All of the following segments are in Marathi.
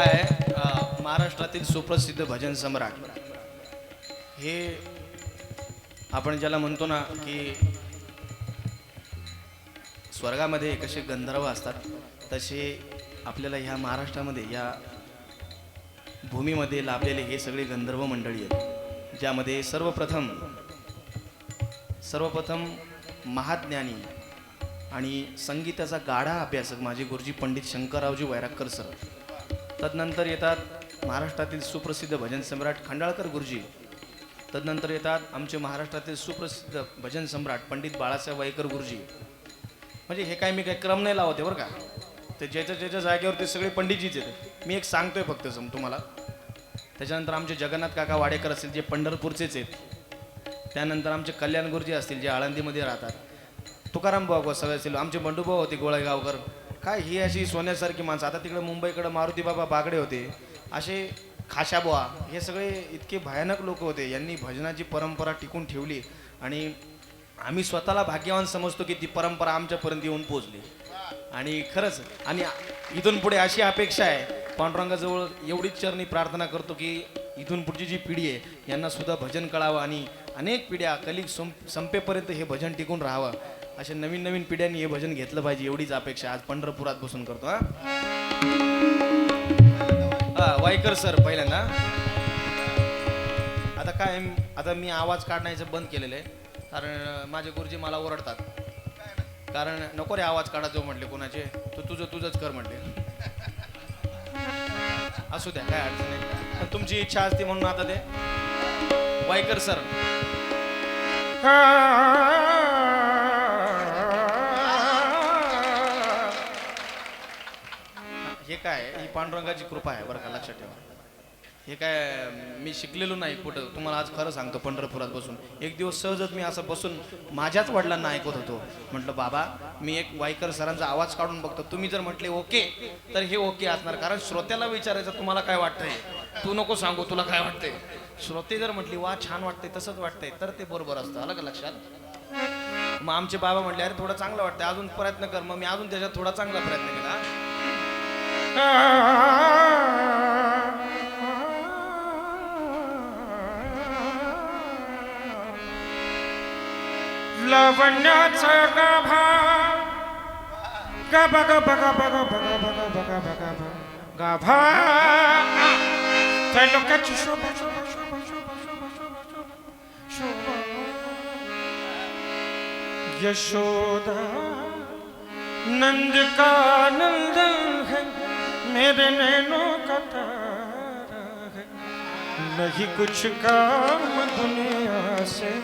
काय आहे, महाराष्ट्रातील सुप्रसिद्ध भजन सम्राट. हे आपण ज्याला म्हणतो ना की स्वर्गामध्ये कसे गंधर्व असतात तसे आपल्याला ह्या महाराष्ट्रामध्ये या भूमीमध्ये लाभलेले हे सगळे गंधर्व मंडळी आहेत. ज्यामध्ये सर्वप्रथम सर्वप्रथम महाज्ञानी आणि संगीताचा गाढा अभ्यासक माझे गुरुजी पंडित शंकररावजी वैरागकर सर. तदनंतर येतात महाराष्ट्रातील सुप्रसिद्ध भजन सम्राट खंडाळकर गुरुजी. तदनंतर येतात आमचे महाराष्ट्रातील सुप्रसिद्ध भजन सम्राट पंडित बाळासाहेब वाईकर गुरुजी. म्हणजे हे काय मी काय क्रम नाही लावते बरं का? ते ज्याच्या ज्याच्या जागेवर ते सगळे पंडितजीच आहेत. मी एक सांगतोय फक्त सम तुम्हाला. त्याच्यानंतर आमचे जगन्नाथ काका वाडेकर असतील जे पंढरपूरचेच आहेत. त्यानंतर आमचे कल्याण गुरुजी असतील जे आळंदीमध्ये राहतात. तुकाराम भाऊ गोसावे असतील. आमचे बंडूभाऊ होते गोळेगावकर. काय ही अशी सोन्यासारखी माणसं. आता तिकडे मुंबईकडे मारुती बाबा बागडे होते. असे खाशाबुवा हे सगळे इतके भयानक लोक होते. यांनी भजनाची परंपरा टिकून ठेवली. आणि आम्ही स्वतःला भाग्यवान समजतो की ती परंपरा आमच्यापर्यंत येऊन पोचली आणि खरंच आणि इथून पुढे अशी अपेक्षा आहे. पांडुरंगाजवळ एवढीच चरणी प्रार्थना करतो की इथून पुढची जी पिढी आहे यांना सुद्धा भजन कळावं आणि अनेक पिढ्या कलिक सं संपेपर्यंत हे भजन टिकून राहावं. अशा नवीन नवीन पिढ्यांनी हे भजन घेतलं पाहिजे एवढीच अपेक्षा आज पंढरपुरात बसून करतो हा. वायकर सर पहिल्यांदा. आता काय आता मी आवाज काढण्याचं बंद केलेलं आहे कारण माझे गुरुजी मला ओरडतात. कारण नको रे आवाज काढायचो म्हटले कोणाचे तू तुझं तुझंच कर म्हटले. असू द्या काय अडचण नाही. तुमची इच्छा असते म्हणून आता ते. वायकर सर. हे काय ही पांडुरंगाची कृपा आहे बरं का? लक्षात ठेवा. हे काय मी शिकलेलो नाही कुठं. तुम्हाला आज खरं सांगतो पंढरपुरात बसून. एक दिवस सहजच मी असं बसून माझ्याच वडिलांना ऐकत होतो. म्हटलं बाबा मी एक वायकर सरांचा आवाज काढून बघतो. तुम्ही जर म्हटले ओके तर हे ओके असणार. कारण श्रोत्याला विचारायचं तुम्हाला काय वाटतंय? तू नको सांगू तुला काय वाटतंय? श्रोते जर म्हटली वा छान वाटतंय तसंच वाटतंय तर ते बरोबर असतं. आलं का लक्षात? मग आमचे बाबा म्हटले अरे थोडं चांगलं वाटतंय. अजून प्रयत्न कर. मग मी अजून त्याच्यात थोडा चांगला प्रयत्न केला. लवण्याचा गाभा गाभा गाभा गाभा गाभा गाभा गाभा गाभा गाभा गाभा त्रैलोक्याची शोभा शोभा शोभा शोभा शोभा शोभा शोभा शोभा यशोदा नंद का नंदन है मेरे नैनों का तारा है। नहीं कुछ काम दुनिया से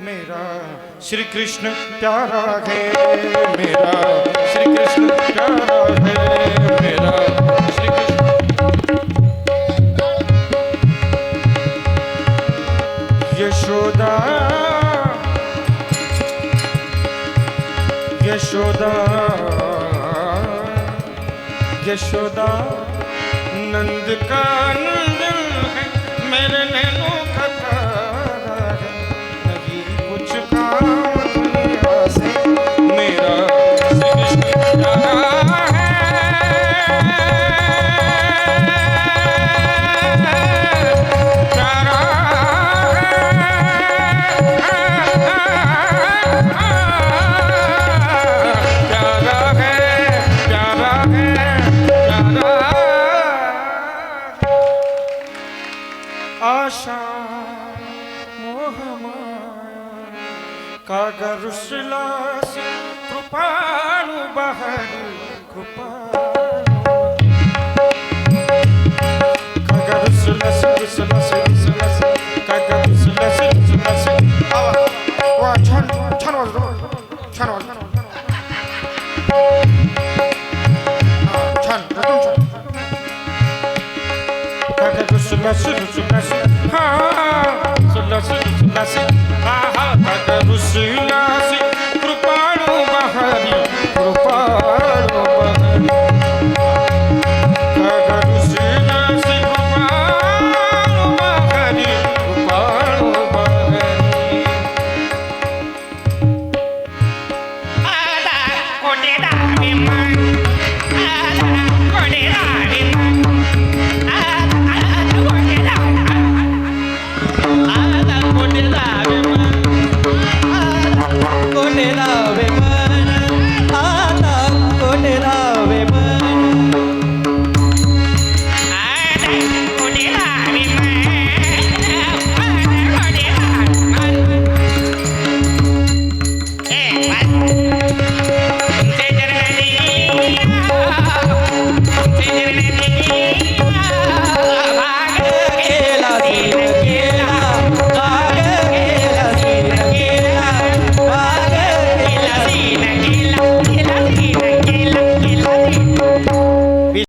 मेरा। श्री कृष्ण प्यारा है, मेरा। श्री कृष्ण प्यारा है, मेरा। श्री कृष्ण यशोदा। यशोदा। यशोदा नंद का नंदन है मेरे કાગરુશલાસ કૃપાળુ બહર કૃપા કાગરુશલાસ કૃષ્ણસ કૃષ્ણસ કાગરુશલાસ કૃષ્ણસ આવા વા છન છન વાજ છન વાજ છન કાગરુશલાસ કૃષ્ણસ હા સુલાસ Assim, Nasce, arrata, no. 拜。